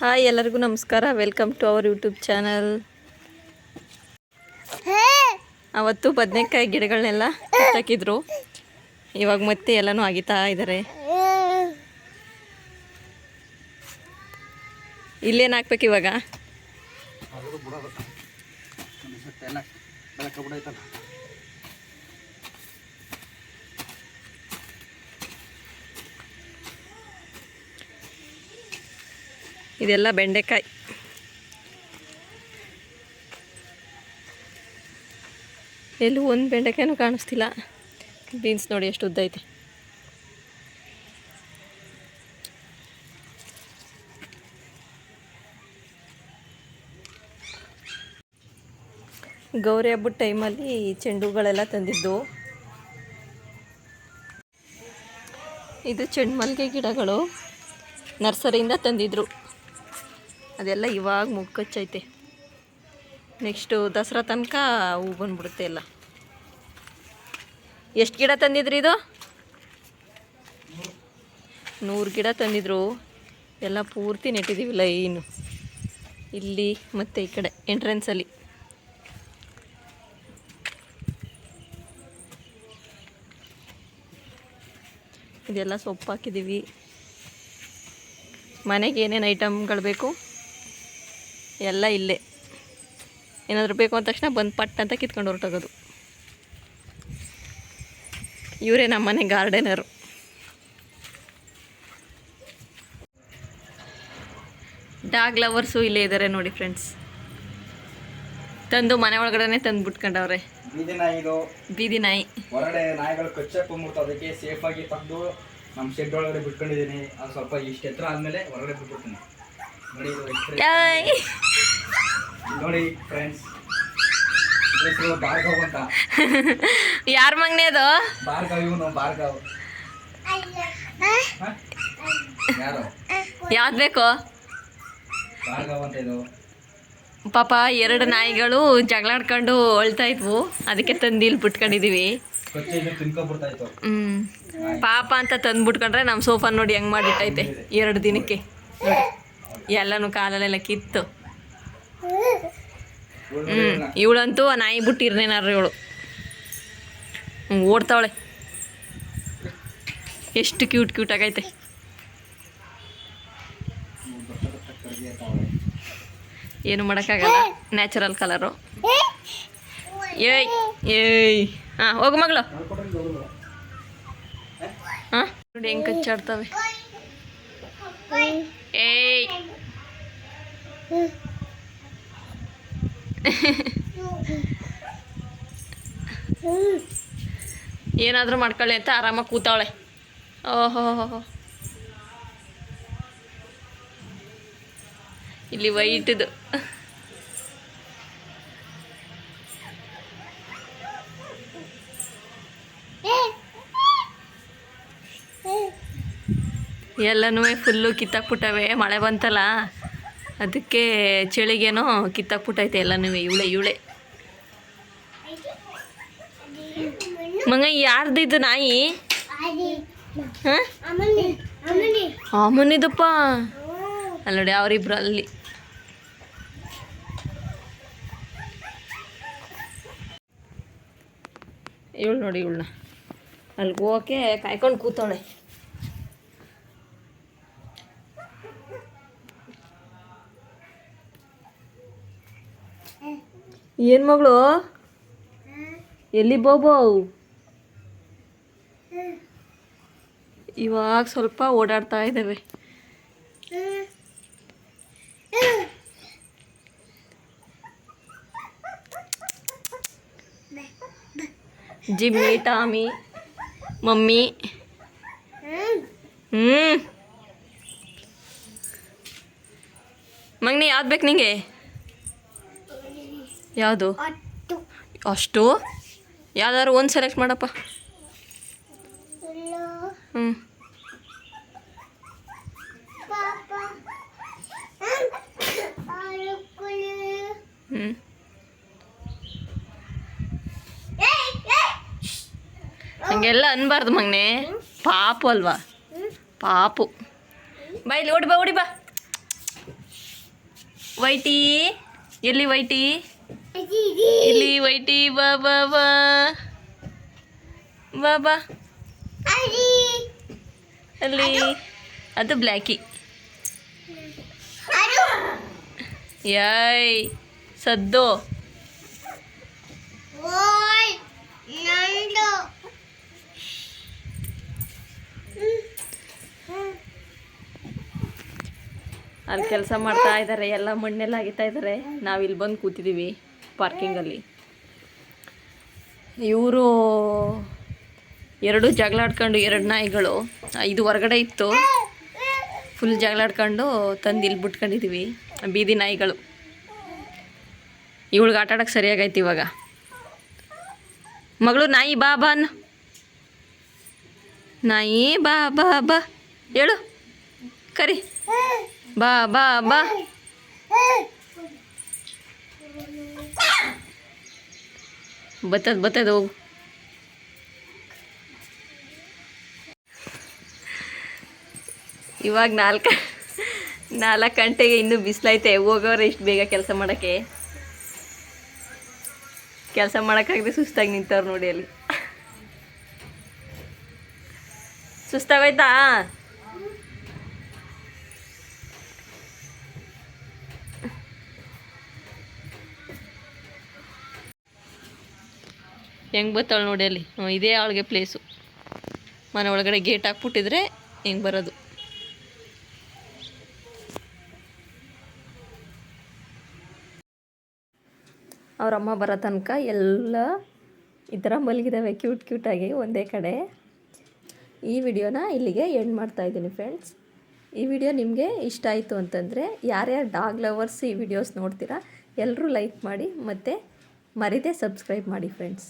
Hi ಎಲ್ಲರಿಗೂ ನಮಸ್ಕಾರ. Welcome to our YouTube channel ಅವತ್ತು ಬದನೆಕಾಯಿ ಗಿಡಗಳನ್ನೆಲ್ಲ ಕಿತ್ತಾಕಿದ್ರು. ಇವಾಗ ಮತ್ತೆ ಎಲ್ಲನೂ ಅಗಿತಾ ಇದ್ದಾರೆ ಇಲ್ಲೇನು ಹಾಕ್ಬೇಕು ಇವಾಗ ಅದು ಬಿಡೋದು ಮತ್ತೆ ಎಲ್ಲ ಬೆಳಕ ಬಿಡೈತಲ್ಲ ಇದೆಲ್ಲ ಬೆಂಡೆಕಾಯಿ. ಎಲ್ಲೂ ಒಂದು ಬೆಂಡೆಕಾಯಿನೂ ಕಾಣಿಸ್ತಿಲ್ಲ. ಬೀನ್ಸ್ ನೋಡಿ ಎಷ್ಟು ಉದ್ದ ಐತೆ. ಗೌರಿ ಹಬ್ಬದ ಟೈಮಲ್ಲಿ ಚೆಂಡುಗಳೆಲ್ಲ ತಂದಿದ್ದು. ಇದು ಚೆಂಡು ಮಲ್ಲಿಗೆ ಗಿಡಗಳು ನರ್ಸರಿಯಿಂದ ತಂದಿದ್ರು. ಅದೆಲ್ಲ ಇವಾಗ ಮುಗ್ಗಚ್ಚೈತೆ. ನೆಕ್ಸ್ಟು ದಸರಾ ತನಕ ಹೂ ಬಂದ್ಬಿಡುತ್ತೆ ಎಲ್ಲ. ಎಷ್ಟು ಗಿಡ ತಂದಿದ್ರಿ ಇದು? ನೂರು ಗಿಡ ತಂದಿದ್ರು. ಎಲ್ಲ ಪೂರ್ತಿ ನೆಟ್ಟಿದ್ದೀವಿ ಲೈನು ಇಲ್ಲಿ ಮತ್ತು ಈ ಕಡೆ ಎಂಟ್ರೆನ್ಸಲ್ಲಿ ಇದೆಲ್ಲ ಸೊಪ್ಪು ಹಾಕಿದ್ದೀವಿ ಮನೆಗೆ ಏನೇನು ಐಟಮ್ಗಳು ಬೇಕು? ಎಲ್ಲ ಇಲ್ಲೇ. ಏನಾದರೂ ಬೇಕು ಅಂದ ತಕ್ಷಣ ಬಂದು ಪಟ್ ಅಂತ ಕಿತ್ಕೊಂಡು ಹೊರಟೋಗೋದು. ಇವರೇ ನಮ್ಮ ಮನೆ ಗಾರ್ಡನರು. ಡಾಗ್ ಲವರ್ಸು ಇಲ್ಲೇ ಇದ್ದಾರೆ ನೋಡಿ ಫ್ರೆಂಡ್ಸ್. ತಂದು ಮನೆ ಒಳಗಡೆನೆ ತಂದು ಬಿಟ್ಕೊಂಡವ್ರೆ. ಬೀದಿ ನಾಯಿ ಇದು ಬೀದಿ ನಾಯಿ. ಹೊರಗಡೆ ನಾಯಿಗಳು ಕಚ್ಚಕ್ ಬಂದ್ಬಿಡ್ತು. ಅದಕ್ಕೆ ಸೇಫ್ ಆಗಿ ತಂದು ನಮ್ಮ ಶೆಡ್ ಒಳಗಡೆ ಬಿಟ್ಕೊಂಡಿದ್ದೀನಿ. ಅದು ಸ್ವಲ್ಪ ಇಷ್ಟು ಎತ್ತರ ಆದ್ಮೇಲೆ ಹೊರಗಡೆ ಬಿಟ್ಬಿಡ್ತೀನಿ. ನೋಡಿ ಇದು ಎಷ್ಟ್ ಎತ್ತರ ಯಾಯ್ ಇದೆ. ನೋಡಿ ಫ್ರೆಂಡ್ಸ್ ಹೆಸರು ಭಾರ್ಗವ್ ಅಂತ. ಯಾರ ಮಗನೇ ಅದು? ಭಾರ್ಗವ್ ಇವನು ಭಾರ್ಗವ್. ಹ? ಯಾರು? ಯಾವ್ದು ಬೇಕು? ಭಾರ್ಗವ್ ಅಂತ ಇದು. ಪಾಪ ಎರಡು ನಾಯಿಗಳು ಜಗಳಾಡ್ಕೊಂಡು ಅಳ್ತಾ ಇದ್ವು. ಅದಕ್ಕೆ ತಂದು ಇಲ್ಲಿ ಬಿಟ್ಕೊಂಡಿದೀವಿ. ಹ್ಮ್. ಪಾಪ ಅಂತ ತಂದು ಬಿಟ್ಕೊಂಡ್ರೆ ನಮ್ಮ ಸೋಫಾ ನೋಡಿ ಹೆಂಗ್ ಮಾಡಿಟ್ಟೈತೆ. ಎರಡು ದಿನಕ್ಕೆ. ನೋಡಿ ಎಲ್ಲನೂ ಕಾಲಲ್ಲೆಲ್ಲ ಕಿತ್ತು. ಹ್ಮ್, ಇವಳಂತೂ ನಾಯಿ ಬಿಟ್ಟಿರ್ನೇನಾರು ಇವಳು. ಹ್ಞೂ ಓಡ್ತಾವಳೆ. ಎಷ್ಟು ಕ್ಯೂಟ್ ಕ್ಯೂಟ್ ಆಗೈತೆ. ಏನು ಮಾಡೋಕ್ಕಾಗಲ್ಲ. Natural colour. ಏಯ್ ಏಯ್. ಹಾಂ, ಹೋಗು ಮಗಳು. ಹಾಂ, ನೋಡಿ ಹೆಂಗೆ ಕಚ್ಚಾಡ್ತವೆ. ಏಯ್. ಏನಾದರೂ ಮಾಡ್ಕೊಳ್ಳಿ ಅಂತ ಆರಾಮಾಗಿ ಕೂತಾವಳೆ. ಓಹೋ ಇಲ್ಲಿ ವೈಟ್ದು. ಎಲ್ಲನೂ ಫುಲ್ಲು ಕಿತ್ತಾಕ್ಬಿಟ್ಟವೆ. ಮಳೆ ಬಂತಲ್ಲ? ಅದಕ್ಕೆ ಚಳಿಗೇನೋ ಕಿತ್ತಾಕ್ಬಿಟ್ಟೈತೆ ಎಲ್ಲನೂ ಇವಳೆ ಇವಳೆ. ಮಂಗ ಯಾರ್ದಿದ್ದು ನಾಯಿ? ಅಮ್ಮನಿದಪ್ಪ. ಅಲ್ಲ ನೋಡಿ, ಅವರಿಬ್ರು ಅಲ್ಲಿ. ಇವಳು ನೋಡಿ, ಇವಳನ್ನ. ಅಲ್ಲಿಗೆ ಹೋಗೋಕೆ ಕಾಯ್ಕೊಂಡು ಕೂತವಳೆ. ಏನು ಮಗಳು? ಎಲ್ಲಿ ಬೋಬೋ? ಇವಾಗ ಸ್ವಲ್ಪ ಓಡಾಡ್ತಾ ಇದ್ದಾವೆ. Jimmy, Tommy, mummy. ಹ್ಞೂ ಮಗ್ನಿ, ಯಾವ್ದು ಬೇಕು ನಿಂಗೆ? ಯಾವುದು? ಅಷ್ಟು? ಯಾವ್ದಾದ್ರು ಒಂದು ಸೆಲೆಕ್ಟ್ ಮಾಡಪ್ಪ. ಹ್ಞೂ ಹ್ಞೂ ಹಂಗೆಲ್ಲ ಅನ್ಬಾರ್ದು ಮಗ್ನೆ. ಪಾಪು ಅಲ್ವಾ? ಪಾಪು. ಬಾ ಇಲ್ಲಿ ಓಡಿ ಬಾ ಓಡಿ ಬಾ. ವೈಟಿ ಎಲ್ಲಿ ವೈಟಿ? ಇಲ್ಲಿ ವೈಟಿ ಬಾ ಬಾ ಬಾ ಬಾ ಬಾ ಅಲ್ಲಿ ಅದು ಬ್ಲ್ಯಾಕಿ. ಯಾಯ್, ಸದ್ದು. ಅಲ್ಲಿ ಕೆಲಸ ಮಾಡ್ತಾ ಇದ್ದಾರೆ ಎಲ್ಲ ಮಣ್ಣೆಲ್ಲ ಅಗಿತಾ ಇದ್ದಾರೆ ನಾವು ಇಲ್ಲಿ ಬಂದು ಕೂತಿದ್ದೀವಿ ಪಾರ್ಕಿಂಗಲ್ಲಿ ಇವರು ಎರಡು ಜಗಳಾಡ್ಕೊಂಡು ಎರಡು ನಾಯಿಗಳು ಇದು ಹೊರಗಡೆ ಇತ್ತು. ಫುಲ್ ಜಗಳಾಡ್ಕೊಂಡು ತಂದು ಇಲ್ಲಿ ಬಿಟ್ಕೊಂಡಿದ್ದೀವಿ ಬೀದಿ ನಾಯಿಗಳು. ಇವಳಿಗೆ ಆಟ ಆಡೋಕ್ಕೆ ಸರಿಯಾಗೈತೆ ಇವಾಗ. ಮಗಳು, ನಾಯಿ ಬಾ ಅನ್ನು ನಾಯಿ ಬಾ ಬಾ ಬಾ. ಹೇಳು. ಕರಿ. ಬಾ ಬಾ ಬಾ. ಬತ್ತದ ಬತ್ತದ ಹೋಗು. ಇವಾಗ ನಾಲ್ಕು ನಾಲ್ಕು ಗಂಟೆಗೆ ಇನ್ನೂ ಬಿಸಿಲೈತೆ. ಹೋಗೋರು ಇಷ್ಟು ಬೇಗ ಕೆಲಸ ಮಾಡೋಕ್ಕೆ. ಕೆಲಸ ಮಾಡೋಕ್ಕಾಗದೆ ಸುಸ್ತಾಗಿ ನಿಂತವ್ರು ನೋಡಿ ಅಲ್ಲಿ. ಸುಸ್ತಾಗೋಯ್ತಾ? ಹೆಂಗೆ ಬರ್ತಾಳೆ ನೋಡಿ ಅಲ್ಲಿ. ಇದೇ ಅವಳಿಗೆ ಪ್ಲೇಸು ಮನೆ ಒಳಗಡೆ ಗೇಟ್ ಹಾಕ್ಬಿಟ್ಟಿದ್ರೆ ಹೆಂಗೆ ಬರೋದು. ಅವ್ರ ಅಮ್ಮ ಬರೋ ತನಕ ಎಲ್ಲ ಈ ಥರ ಮಲಗಿದ್ದಾವೆ ಕ್ಯೂಟ್ ಕ್ಯೂಟಾಗಿ ಒಂದೇ ಕಡೆ. ಈ ವಿಡಿಯೋನ ಇಲ್ಲಿಗೆ ಎಂಡ್ ಮಾಡ್ತಾ ಇದ್ದೀನಿ ಫ್ರೆಂಡ್ಸ್ ಈ ವಿಡಿಯೋ ನಿಮಗೆ ಇಷ್ಟ ಆಯಿತು ಅಂತಂದರೆ ಯಾರ್ಯಾರು ಡಾಗ್ ಲವರ್ಸ್ ಈ ವಿಡಿಯೋಸ್ ನೋಡ್ತೀರಾ ಎಲ್ಲರೂ ಲೈಕ್ ಮಾಡಿ ಮತ್ತು ಮರಿದೇ ಸಬ್ಸ್ಕ್ರೈಬ್ ಮಾಡಿ ಫ್ರೆಂಡ್ಸ್